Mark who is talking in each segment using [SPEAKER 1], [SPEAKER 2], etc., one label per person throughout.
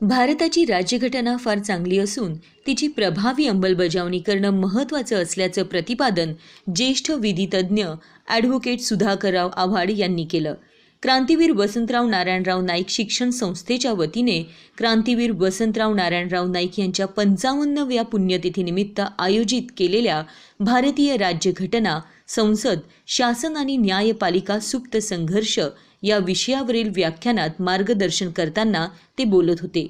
[SPEAKER 1] भारताची राज्यघटना फार चांगली असून तिची प्रभावी अंमलबजावणी करणं महत्त्वाचं असल्याचं प्रतिपादन ज्येष्ठ विधितज्ञ ॲडव्होकेट सुधाकरराव आव्हाड यांनी केलं. क्रांतीवीर वसंतराव नारायणराव नाईक शिक्षण संस्थेच्या वतीने क्रांतीवीर वसंतराव नारायणराव नाईक यांच्या पंचावन्नव्या पुण्यतिथीनिमित्त आयोजित केलेल्या भारतीय राज्यघटना संसद शासन आणि न्यायपालिका सुप्त संघर्ष या विषयावरील व्याख्यानात मार्गदर्शन करताना ते बोलत होते.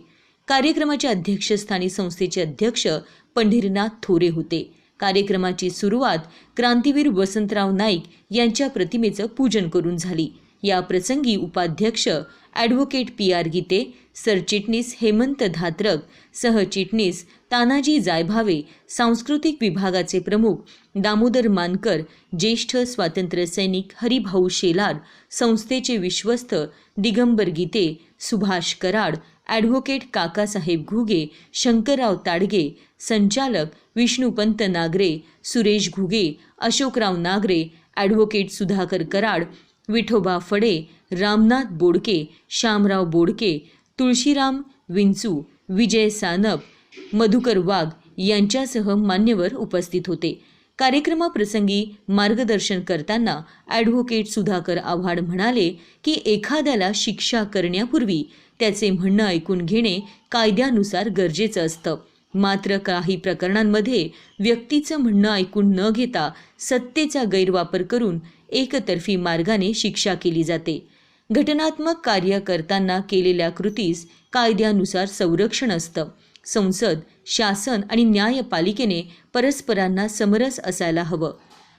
[SPEAKER 1] कार्यक्रमाच्या अध्यक्षस्थानी संस्थेचे अध्यक्ष पंढरीनाथ थोरे होते. कार्यक्रमाची सुरुवात क्रांतीवीर वसंतराव नाईक यांच्या प्रतिमेचं पूजन करून झाली. या प्रसंगी उपाध्यक्ष ॲडव्होकेट पी आर गीते सरचिटणीस हेमंत धात्रक सहचिटणीस तानाजी जायभावे सांस्कृतिक विभागाचे प्रमुख दामोदर मानकर ज्येष्ठ स्वातंत्र्यसैनिक हरिभाऊ शेलार संस्थेचे विश्वस्त दिगंबर गीते सुभाष कराड ॲडव्होकेट काकासाहेब घुगे शंकरराव ताडगे संचालक विष्णुपंत नागरे सुरेश घुगे अशोकराव नागरे ॲडव्होकेट सुधाकर कराड विठोबा फडे रामनाथ बोडके श्यामराव बोडके तुळशीराम विंचू विजय सानप मधुकर वाघ यांच्यासह मान्यवर उपस्थित होते. कार्यक्रमाप्रसंगी मार्गदर्शन करताना ॲडव्होकेट सुधाकर आव्हाड म्हणाले की एखाद्याला शिक्षा करण्यापूर्वी त्याचे म्हणणं ऐकून घेणे कायद्यानुसार गरजेचं असतं. मात्र काही प्रकरणांमध्ये व्यक्तीचं म्हणणं ऐकून न घेता सत्तेचा गैरवापर करून एकतर्फी मार्गाने शिक्षा केली जाते. घटनात्मक कार्य करताना केलेल्या कृतीस कायद्यानुसार संरक्षण असतं. संसद शासन आणि न्यायपालिकेने परस्परांना समरस असायला हवं.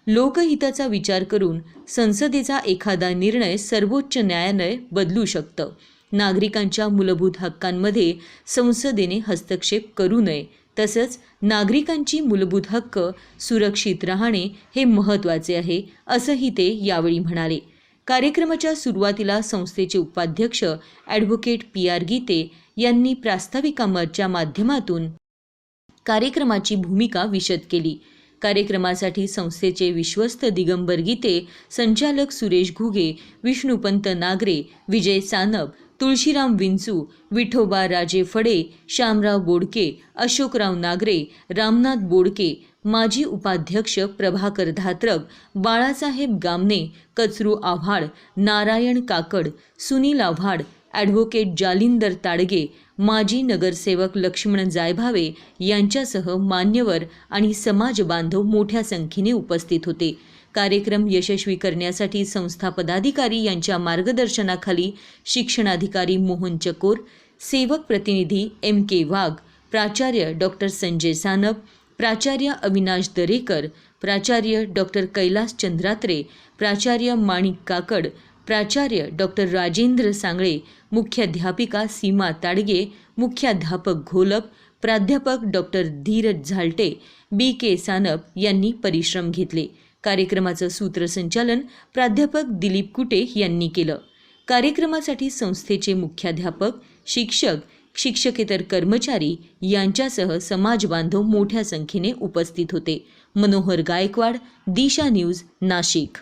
[SPEAKER 1] लोकहिताचा विचार करून संसदेचा एखादा निर्णय सर्वोच्च न्यायालय बदलू शकतं. नागरिकांच्या मूलभूत हक्कांमध्ये संसदेने हस्तक्षेप करू नये. तसंच नागरिकांची मूलभूत हक्क सुरक्षित राहणे हे महत्त्वाचे आहे असंही ते यावेळी म्हणाले. कार्यक्रमाच्या सुरुवातीला संस्थेचे उपाध्यक्ष ॲडव्होकेट पी आर गीते यांनी प्रास्ताविकाच्या माध्यमातून कार्यक्रमाची भूमिका विशद केली. कार्यक्रमासाठी संस्थेचे विश्वस्त दिगंबर गीते संचालक सुरेश घुगे विष्णुपंत नागरे विजय सानप तुळशीराम विंचू विठोबा राजे फडे श्यामराव बोडके अशोकराव नागरे रामनाथ बोडके माजी उपाध्यक्ष प्रभाकर धात्रक बाळासाहेब गामने कचरू आव्हाड नारायण काकड सुनील आव्हाड ॲडव्होकेट जालिंदर ताडगे माजी नगरसेवक लक्ष्मण जायभावे यांच्यासह मान्यवर आणि समाज बांधव मोठ्या संख्येने उपस्थित होते. कार्यक्रम यशस्वी करण्यासाठी संस्था पदाधिकारी यांच्या मार्गदर्शनाखाली शिक्षणाधिकारी मोहन चकोर सेवक प्रतिनिधी एम के वाघ प्राचार्य डॉक्टर संजय सानप प्राचार्य अविनाश दरेकर प्राचार्य डॉक्टर कैलास चंद्रात्रे प्राचार्य माणिक काकड प्राचार्य डॉक्टर राजेंद्र सांगळे मुख्याध्यापिका सीमा ताडगे मुख्याध्यापक घोलप प्राध्यापक doctor Dhiraj Zalte B K Sanap यांनी परिश्रम घेतले. कार्यक्रमाचं सूत्रसंचालन प्राध्यापक दिलीप कुटे यांनी केलं. कार्यक्रमासाठी संस्थेचे मुख्याध्यापक शिक्षक शिक्षकेतर कर्मचारी यांच्यासह समाज बांधव मोठ्या संख्येने उपस्थित होते. मनोहर गायकवाड दिशा न्यूज नाशिक.